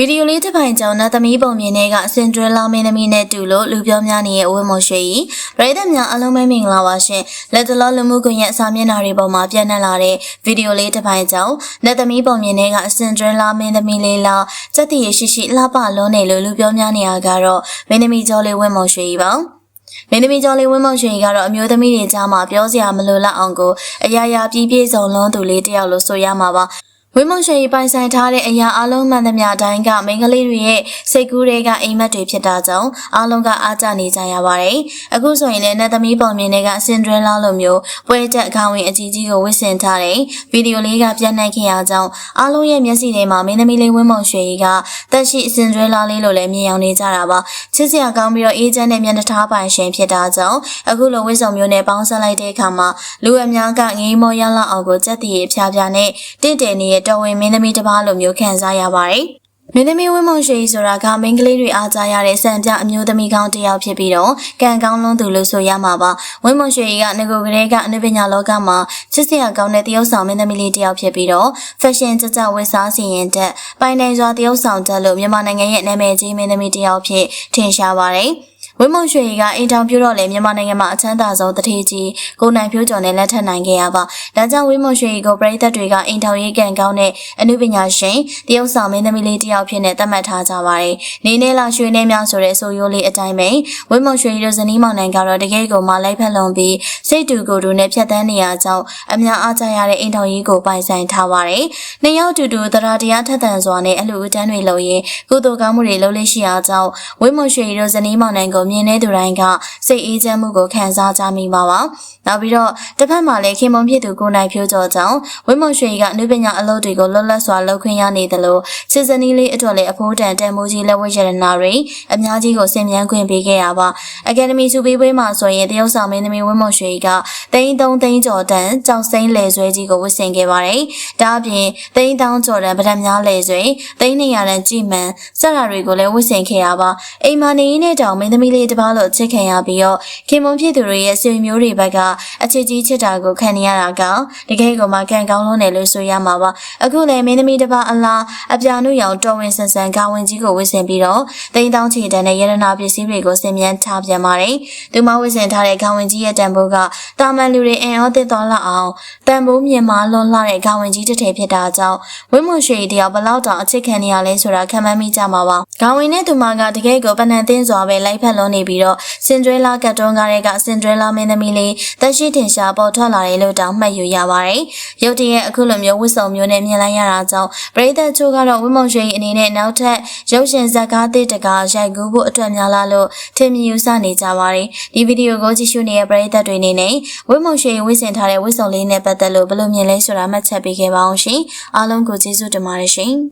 ဗီဒီယိုလေးတစ်ပိုင်းကြောင့်နတ်သမီးပုံမြင်တဲ့ကစင်ဒရလာမင်းသမီးနဲ့တူလို့လူပြောများနေရဲ့ဝင်းမွန်ရွှေကြီးပရိသတ်များအားလုံးပဲမင်္ဂလာပါရှင်လက်တလောလူမှုကွန်ရက်စာမျက်နှာတွေပေါ်မှာပြန့်နှံ့လာတဲ့ဗီဒီယိုလေးတစ်ပိုင်းကြောင့်နတ်သမီးပုံမြင်တဲ့ကစင်ဒရလာမင်းသမီးလေးလာစက်တည်ရရှိရှိလှပလုံးနေလို့လူပြောများနေရကတော့မင်းသမီးကျော်လေးဝင်းမွန်ရွှေကြီးပါမင်းသမီးကျော်လေးဝင်းမောင်ရွှေကတော့အမျိုးသမီးတွေကြားမှာပြောစရာမလိုလောက်အောင်ကိုအရာရာပြည့်ပြည့်စုံလုံးသူလေးတယောက်လို့ဆိုရမှာပါ ဝင်းမောင်ရွှေပိုင်ဆိုင်ထားတဲ့အရာအလုံးမှန်သမျှတိုင်းကမိန်းကလေးတွေရဲ့စိတ်ကူးတွေကအိမ်မက်တွေဖြစ်တာကြောင့်အားလုံးကအားကျနေကြရပါတယ်။အခုဆိုရင်လည်းနတ်သမီးပုံမြင်တွေကစင်ဒရလာလိုမျိုးပွဲတက်အကောင်ဝင်အကြီးကြီးကိုဝစ်ဆင်ထားတဲ့ဗီဒီယိုလေးကပြန့်နှံ့ခဲ့ရကြောင်းအားလုံးရဲ့မျက်စိထဲမှာမင်းသမီးလေးဝင်းမောင်ရွှေကတက်ရှိစင်ဒရလာလေးလိုလည်းမြင်အောင်နေကြတာပါ။ချစ်စရာကောင်းပြီးတော့အေးချမ်းတဲ့မျက်နှာထားပိုင်ရှင်ဖြစ်တာကြောင့်အခုလိုဝစ်စုံမျိုးနဲ့ပေါင်းစပ်လိုက်တဲ့အခါမှာလူအများကငေးမောရလောက်အောင်ကိုစက်တည်ရဖြားဖြားနဲ့တင့်တယ်နေတဲ့တော်ဝင်မင်းသမီးတစ်ပါးလိုမျိုးခံစားရပါတယ်။မင်းသမီးဝင်းမုံရွှေဆိုတာကမိန်းကလေးတွေအားကြရတဲ့စံပြအမျိုးသမီးကောင်းတစ်ယောက်ဖြစ်ပြီးတော့ကံကောင်းလွန်းသူလို့ဆိုရမှာပါဝင်းမုံရွှေကငကိုကလေးကအနုပညာလောကမှာချစ်စရာကောင်းတဲ့တယောက်ဆောင်မင်းသမီးလေးတစ်ယောက်ဖြစ်ပြီးတော့ fashion ကြကြဝတ်စားစီရင်တဲ့ပိုင်နိုင်စွာတယောက်ဆောင်တဲ့လို့မြန်မာနိုင်ငံရဲ့နာမည်ကြီးမင်းသမီးတစ်ယောက်ဖြစ်ထင်ရှားပါတယ်။ဝင်းမုံရွှေကအိမ်ထောင်ပြုတော့လေမြန်မာနိုင်ငံမှာအချမ်းသာဆုံးတထေးကြီးကိုနိုင်ဖြိုးကျော်နဲ့လက်ထပ်နိုင်ခဲ့ရပါဒါကြောင့်ဝင်းမုံရွှေကိုပြည်သက်တွေကအိမ်ထောင်ရေးကံကောင်းတဲ့အမှုပညာရှင်တရုတ်ဆောင်မင်းသမီးလေးတယောက်ဖြစ်နေသတ်မှတ်ထားကြပါတယ်နေနေလာရွှေနေများဆိုတဲ့ဆိုရိုးလေးအတိုင်းပဲဝင်းမုံရွှေတို့ဇနီးမောင်နှံကတော့တကယ်ကိုမလိုက်ဖက်လုံးပြီးစိတ်တူကိုယ်တူနဲ့ဖြတ်တန်းနေရကြောင်းအများအားကြရတဲ့အိမ်ထောင်ရေးကိုပိုင်ဆိုင်ထားပါတယ်နှစ်ယောက်တူတူတရားတရားထက်သန်စွာနဲ့အလှူအတန်းတွေလုပ်ရင်းကုသိုလ်ကောင်းမှုတွေလုပ်လို့ရှိအားကြောင့်ဝင်းမုံရွှေတို့ဇနီးမောင်နှံကိုမြင်တဲ့သူတိုင်းကစိတ်အေးချမ်းမှုကိုခံစားကြမိပါပါ။နောက်ပြီးတော့တစ်ဖက်မှာလည်းခင်မုံဖြစ်သူကိုနိုင်ဖြိုးကျော်ကြောင့်ဝင်းမုံရွှေကအနုပညာအလုပ်တွေကိုလွတ်လပ်စွာလုပ်ခွင့်ရနေတယ်လို့စစ်စနီးလေးအတွက်လည်းအဖိုးတန်တန်မိုးကြီးလက်ဝဲရတနာတွေအများကြီးကိုဆင်မြန်းခွင့်ပေးခဲ့ရပါ။အကယ်ဒမီစုပေးပွဲမှာဆိုရင်တရုတ်ဆောင်မင်းသမီးဝင်းမုံရွှေကတိန်းသုံးသိန်းကျော်တန်ကြောင်စိမ့်လေဆွဲကြီးကိုဝတ်ဆင်ခဲ့ပါတယ်။ဒါအပြင်တိန်းတောင်းကျော်တန်ဗဒံများလေဆွဲတိန်းနေရတဲ့ကြည်မှန်စက်ရာတွေကိုလည်းဝတ်ဆင်ခဲ့ရပါ။အိမ်မာနေရင်းနဲ့တောင်မင်းသမီးလေးတစ်ပါးလို့ချစ်ခံရပြီးတော့ခင်မုံဖြစ်သူတွေရဲ့ဆွေမျိုးတွေဘက်ကအချစ်ကြီးချစ်တာကိုခံနေရတာကတကယ်ကိုမှခံကောင်းလုံးတယ်လို့ဆိုရမှာပါအခုလည်းမင်းသမီးတစ်ပါးအလားအပြာနုရောင်တော်ဝင်ဆန်ဆန်ကာဝင်ကြီးကိုဝစ်ဆင်ပြီးတော့တိန်တောင်းချီတန်တဲ့ရတနာပစ္စည်းတွေကိုဆင်မြန်းချပြန်ပါတယ်သူမဝစ်ဆင်ထားတဲ့ကာဝင်ကြီးရဲ့တန်ဖိုးကတာမန်လူတွေအင်အားသစ်သွားလောက်အောင်တန်ဖိုးမြင်မာလွန်လှတဲ့ကာဝင်ကြီးတစ်ထည်ဖြစ်တာကြောင့်ဝင်းမွန်ရွှေတယောက်ဘလောက်တောင်အချစ်ခံနေရလဲဆိုတာခံမှန်းမိကြမှာပါကာဝင်နဲ့သူမကတကယ်ကိုပနန်တင်းစွာပဲလိုက်ဖက်လွန်နေပြီးတော့စင်ဒရဲလာကတ်တွန်းကားတွေကစင်ဒရဲလာမင်းသမီးလေးတက်ရှိထင်ရှားပေါ်ထွက်လာတယ်လို့တောင်မှတ်ယူရပါတယ်။ရုတ်တရက်အခုလိုမျိုးဝစ်စုံမျိုးနဲ့မြင်လိုက်ရတာကြောင့်ပရိသတ်ချို့ကတော့ဝင်းမုံရွှေအနေနဲ့နောက်ထပ်ရုပ်ရှင်ဇာတ်ကားသစ်တကာရိုက်ကူးဖို့အတွက်များလာလို့ထင်မြင်ယူဆနေကြပါတယ်။ဒီဗီဒီယိုကိုကြည့်ရှုနေတဲ့ပရိသတ်တွေအနေနဲ့ဝင်းမုံရွှေဝစ်ဆင်ထားတဲ့ဝစ်စုံလေးနဲ့ပတ်သက်လို့ဘယ်လိုမြင်လဲဆိုတာမှတ်ချက်ပေးခဲ့ပါအောင်ရှင်။အားလုံးကိုကျေးဇူးတင်ပါတယ်ရှင်။